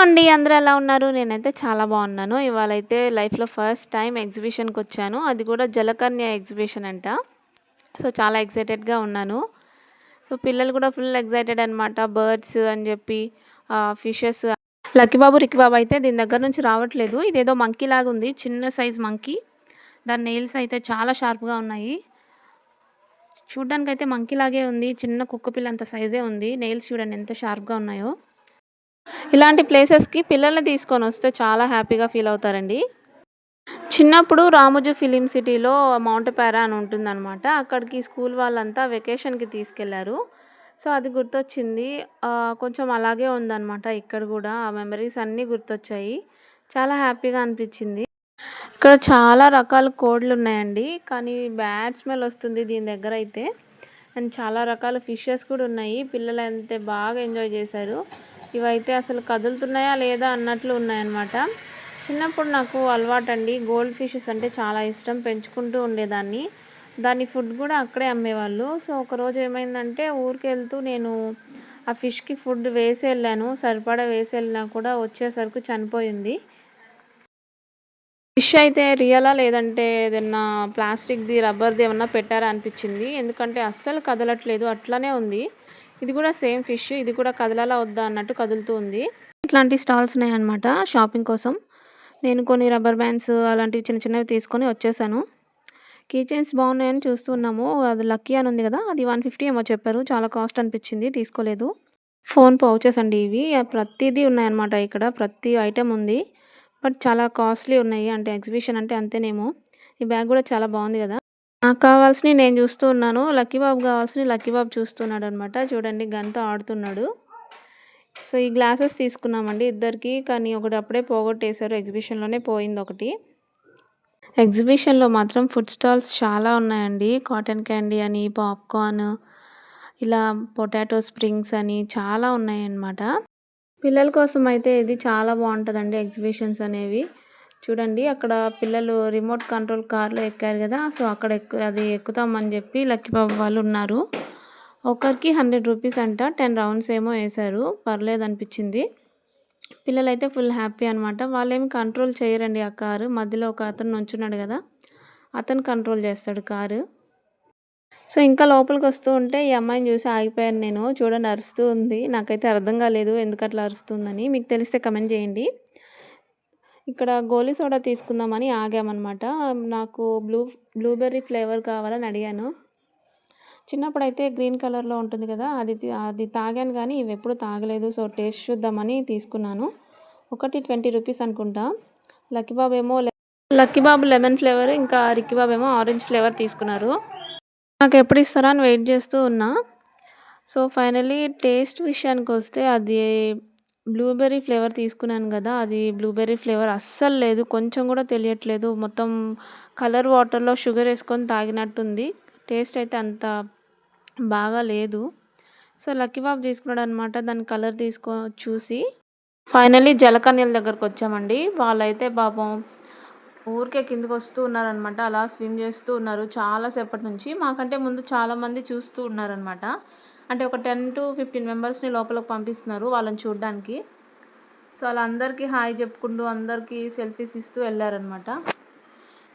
అండి అందరూ ఎలా ఉన్నారు? నేనైతే చాలా బాగున్నాను. ఇవాళ అయితే లైఫ్లో ఫస్ట్ టైం ఎగ్జిబిషన్కి వచ్చాను. అది కూడా జలకన్య ఎగ్జిబిషన్ అంట. సో చాలా ఎక్సైటెడ్గా ఉన్నాను. సో పిల్లలు కూడా ఫుల్ ఎక్సైటెడ్ అనమాట బర్డ్స్ అని చెప్పి ఫిషెస్. లక్కీబాబు రిక్కిబాబు అయితే దీని దగ్గర నుంచి రావట్లేదు. ఇదేదో మంకీ లాగా ఉంది. చిన్న సైజ్ మంకీ. దాని నెయిల్స్ అయితే చాలా షార్ప్గా ఉన్నాయి. చూడ్డానికి అయితే మంకీ లాగే ఉంది. చిన్న కుక్క పిల్ల అంత సైజే ఉంది. నెయిల్స్ చూడండి ఎంత షార్ప్గా ఉన్నాయో. ఇలాంటి ప్లేసెస్కి పిల్లల్ని తీసుకొని వస్తే చాలా హ్యాపీగా ఫీల్ అవుతారండి. చిన్నప్పుడు రామోజీ ఫిలిం సిటీలో మౌంట్ పారా అని ఉంటుందన్నమాట. అక్కడికి స్కూల్ వాళ్ళంతా వెకేషన్కి తీసుకెళ్ళారు. సో అది గుర్తొచ్చింది. కొంచెం అలాగే ఉందన్నమాట. ఇక్కడ కూడా ఆ మెమరీస్ అన్నీ గుర్తొచ్చాయి. చాలా హ్యాపీగా అనిపించింది. ఇక్కడ చాలా రకాల కోడ్లు ఉన్నాయండి కానీ బ్యాడ్ స్మెల్ వస్తుంది దీని దగ్గర అయితే. అండ్ చాలా రకాల ఫిషెస్ కూడా ఉన్నాయి. పిల్లలు అంతే బాగా ఎంజాయ్ చేశారు. ఇవైతే అసలు కదులుతున్నాయా లేదా అన్నట్లు ఉన్నాయన్నమాట. చిన్నప్పుడు నాకు అలవాటు అండి గోల్డ్ ఫిషెస్ అంటే చాలా ఇష్టం. పెంచుకుంటూ ఉండేదాన్ని. దాని ఫుడ్ కూడా అక్కడే అమ్మేవాళ్ళు. సో ఒకరోజు ఏమైందంటే ఊరికి వెళ్తూ నేను ఆ ఫిష్కి ఫుడ్ వేసి వెళ్ళాను. సరిపడా వేసి వెళ్ళినా కూడా వచ్చేసరికి చనిపోయింది. ఫిష్ అయితే రియలా లేదంటే ఏదన్నా ప్లాస్టిక్ది రబ్బర్ది ఏమన్నా పెట్టారా అనిపించింది. ఎందుకంటే అస్సలు కదలట్లేదు. అట్లానే ఉంది. ఇది కూడా సేమ్ ఫిష్. ఇది కూడా కదలాలా వద్దా అన్నట్టు కదులుతూ ఉంది. ఇట్లాంటి స్టాల్స్ ఉన్నాయన్నమాట షాపింగ్ కోసం. నేను కొన్ని రబ్బర్ బ్యాండ్స్ అలాంటివి చిన్న చిన్నవి తీసుకొని వచ్చేసాను. కీచెన్స్ బాగున్నాయని చూస్తున్నాము అది లక్కీ అని ఉంది కదా అది వన్ ఫిఫ్టీ ఏమో చెప్పారు. చాలా కాస్ట్ అనిపించింది తీసుకోలేదు. ఫోన్ పౌచెస్ అండి ఇవి. ప్రతిదీ ఉన్నాయన్నమాట ఇక్కడ. ప్రతి ఐటెం ఉంది. బట్ చాలా కాస్ట్లీ ఉన్నాయి. అంటే ఎగ్జిబిషన్ అంటే అంతేనేమో. ఈ బ్యాగ్ కూడా చాలా బాగుంది కదా. నాకు కావాల్సినవి నేను చూస్తూ ఉన్నాను. లక్కీ బాబు కావాల్సినవి లక్కీ బాబు చూస్తున్నాడు అనమాట చూడండి గన్తో ఆడుతున్నాడు. సో ఈ గ్లాసెస్ తీసుకున్నామండి ఇద్దరికి. కానీ ఒకటి అప్పుడే పోగొట్టేశారు. ఎగ్జిబిషన్లోనే పోయింది ఒకటి. ఎగ్జిబిషన్లో మాత్రం ఫుడ్ స్టాల్స్ చాలా ఉన్నాయండి. కాటన్ క్యాండీ అని పాప్కార్న్ ఇలా పొటాటో స్ప్రింగ్స్ అని చాలా ఉన్నాయన్నమాట. పిల్లల కోసం అయితే ఇది చాలా బాగుంటుందండి ఎగ్జిబిషన్స్ అనేవి. చూడండి అక్కడ పిల్లలు రిమోట్ కంట్రోల్ కార్లో ఎక్కారు కదా సో అక్కడ ఎక్కు అది ఎక్కుతామని చెప్పి లక్కీ బాబు వాళ్ళు ఉన్నారు. ఒకరికి హండ్రెడ్ రూపీస్ అంట టెన్ రౌండ్స్ ఏమో వేశారు పర్లేదు అనిపించింది. పిల్లలైతే ఫుల్ హ్యాపీ అనమాట వాళ్ళేమి కంట్రోల్ చేయరండి ఆ కారు మధ్యలో ఒక అతను నుంచున్నాడు కదా అతను కంట్రోల్ చేస్తాడు కారు. సో ఇంకా లోపలికి వస్తూ ఉంటే ఈ అమ్మాయిని చూసి ఆగిపోయాను నేను. చూడండి అరుస్తూ ఉంది. నాకైతే అర్థం కాలేదు ఎందుకు అట్లా అరుస్తుందని. మీకు తెలిస్తే కమెంట్ చేయండి. ఇక్కడ గోలీ సోడా తీసుకుందామని ఆగామన్నమాట. నాకు బ్లూ బ్లూబెర్రీ ఫ్లేవర్ కావాలని అడిగాను. చిన్నప్పుడు అయితే గ్రీన్ కలర్లో ఉంటుంది కదా అది అది తాగాను కానీ ఇవి ఎప్పుడు తాగలేదు. సో టేస్ట్ చూద్దామని తీసుకున్నాను. ఒకటి ట్వంటీ రూపీస్ అనుకుంటా. లక్కీ బాబు ఏమో లె- లక్కీ బాబు లెమన్ ఫ్లేవర్ ఇంకా రిక్కీ బాబు ఏమో ఆరెంజ్ ఫ్లేవర్ తీసుకున్నారు. నాకు ఎప్పుడు ఇస్తారా అని వెయిట్ చేస్తూ ఉన్నా. సో ఫైనలీ టేస్ట్ విషయానికి వస్తే అది బ్లూబెర్రీ ఫ్లేవర్ తీసుకున్నాను కదా అది బ్లూబెర్రీ ఫ్లేవర్ అస్సలు లేదు కొంచెం కూడా తెలియట్లేదు. మొత్తం కలర్ వాటర్లో షుగర్ వేసుకొని తాగినట్టుంది. టేస్ట్ అయితే అంత బాగా లేదు. సో లక్కీ బాబు తీసుకున్నాడు అనమాట దాని కలర్ తీసుకో చూసి. ఫైనలీ జలకన్యల దగ్గరకు వచ్చామండి. వాళ్ళైతే పాపం ఊరికే కిందకు వస్తూ ఉన్నారనమాట అలా స్విమ్ చేస్తూ ఉన్నారు చాలా సేపటి నుంచి. మాకంటే ముందు చాలామంది చూస్తూ ఉన్నారనమాట అంటే ఒక టెన్ టు ఫిఫ్టీన్ మెంబర్స్ని లోపలికి పంపిస్తున్నారు వాళ్ళని చూడడానికి. సో వాళ్ళందరికీ హాయ్ చెప్పుకుంటూ అందరికీ సెల్ఫీస్ ఇస్తూ వెళ్ళారనమాట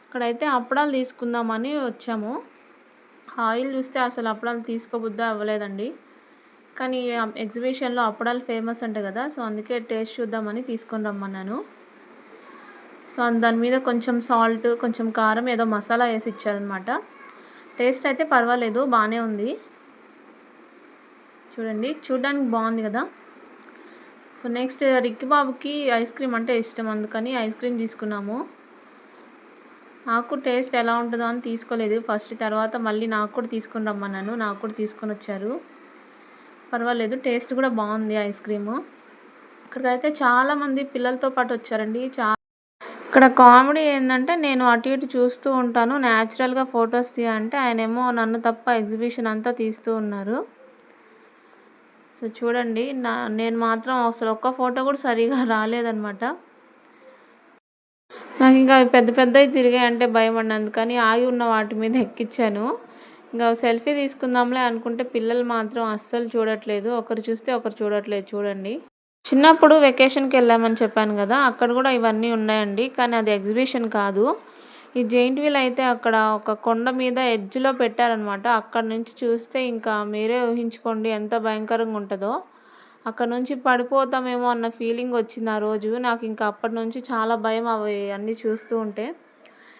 ఇక్కడైతే అప్పడాలు తీసుకుందామని వచ్చాము. ఆయిల్ చూస్తే అసలు అప్పడాలు తీసుకోబుద్దా అవ్వలేదండి. కానీ ఎగ్జిబిషన్లో అప్పడాలు ఫేమస్ అంట కదా సో అందుకే టేస్ట్ చూద్దామని తీసుకొని రమ్మన్నాను. సో దాని మీద కొంచెం సాల్ట్ కొంచెం కారం ఏదో మసాలా వేసి ఇచ్చారనమాట టేస్ట్ అయితే పర్వాలేదు బాగానే ఉంది. చూడండి చూడడానికి బాగుంది కదా. సో నెక్స్ట్ రిక్కి బాబుకి ఐస్ క్రీమ్ అంటే ఇష్టం అందుకని ఐస్ క్రీమ్ తీసుకున్నాము. నాకు టేస్ట్ ఎలా ఉంటుందో అని తీసుకోలేదు. ఫస్ట్ తర్వాత మళ్ళీ నాకు కూడా తీసుకుని రమ్మన్నాను నాకు కూడా తీసుకొని వచ్చారు. పర్వాలేదు టేస్ట్ కూడా బాగుంది ఐస్ క్రీము ఇక్కడికైతే చాలామంది పిల్లలతో పాటు వచ్చారండి చా ఇక్కడ కామెడీ ఏంటంటే నేను అటు ఇటు చూస్తూ ఉంటాను. న్యాచురల్గా ఫొటోస్ తీయంటే ఆయనేమో నన్ను తప్ప ఎగ్జిబిషన్ అంతా తీస్తూ ఉన్నారు. సో చూడండి నా నేను మాత్రం అసలు ఒక్క ఫోటో కూడా సరిగా రాలేదనమాట నాకు ఇంకా పెద్ద పెద్దవి తిరిగాయి అంటే భయం అండి. అందుకని ఆగి ఉన్న వాటి మీద ఎక్కించాను ఇంకా సెల్ఫీ తీసుకుందాంలే అనుకుంటే పిల్లలు మాత్రం అస్సలు చూడట్లేదు. ఒకరు చూస్తే ఒకరు చూడట్లేదు. చూడండి. చిన్నప్పుడు వెకేషన్‌కి వెళ్ళామని చెప్పాను కదా అక్కడ కూడా ఇవన్నీ ఉన్నాయండి. కానీ అది ఎగ్జిబిషన్ కాదు. ఈ జెయింట్ వీల్ అయితే అక్కడ ఒక కొండ మీద ఎడ్జ్‌లో పెట్టారనమాట. అక్కడి నుంచి చూస్తే ఇంకా మీరే ఊహించుకోండి ఎంత భయంకరంగా ఉంటుందో అక్కడ నుంచి పడిపోతామేమో అన్న ఫీలింగ్ వచ్చింది ఆ రోజు. నాకు ఇంకా అప్పటి నుంచి చాలా భయం అవి అన్నీ చూస్తూ ఉంటే.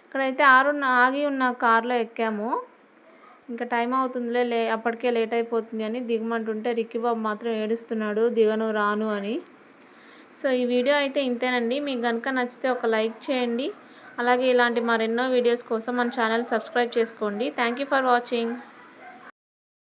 ఇక్కడైతే ఆరున్న ఆగి ఉన్న కార్‌లో ఎక్కాము. ఇంకా టైం అవుతుందిలే లే అప్పటికే లేట్ అయిపోతుంది అని దిగమంటుంటే రిక్కీ బాబు మాత్రం ఏడుస్తున్నాడు దిగను రాను అని. సో ఈ వీడియో అయితే ఇంతేనండి. మీకు కనుక నచ్చితే ఒక లైక్ చేయండి. అలాగే ఇలాంటి మరెన్నో వీడియోస్ కోసం మన ఛానల్ సబ్స్క్రైబ్ చేసుకోండి. Thank you for watching.